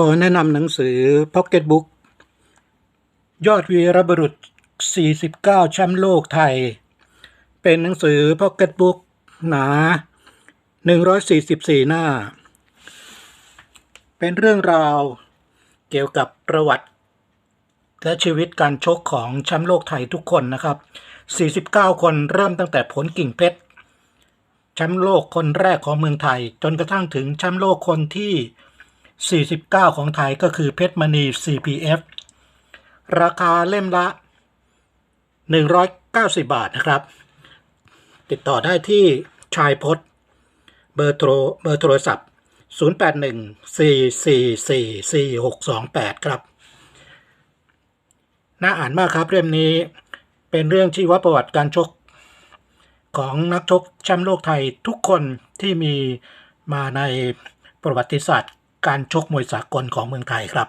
ขอแนะนำหนังสือ Pocket Book ยอดวีรบุรุษ 49 แชมป์โลกไทย เป็นหนังสือ Pocket Book หนา 144 หน้า เป็นเรื่องราวเกี่ยวกับประวัติ และชีวิตการชกของแชมป์โลกไทยทุกคนนะครับ 49 คนเริ่มตั้งแต่ผลกิ่งเพชรแชมป์โลกคนแรกของเมืองไทย จนกระทั่งถึงแชมป์โลกคนที่ 49 ของไทยก็คือเพชรมณี CPF ราคาเล่มละ 190 บาทนะครับ ติดต่อได้ที่ชายพจน์เบอร์โทรเบอร์โทรศัพท์ 0814444628 ครับ น่าอ่านมากครับเล่มนี้เป็นเรื่องชีวประวัติการชกของนักชกแชมป์โลกไทยทุกคนที่มีมาในประวัติศาสตร์ การชกมวยสากลของเมืองไทยครับ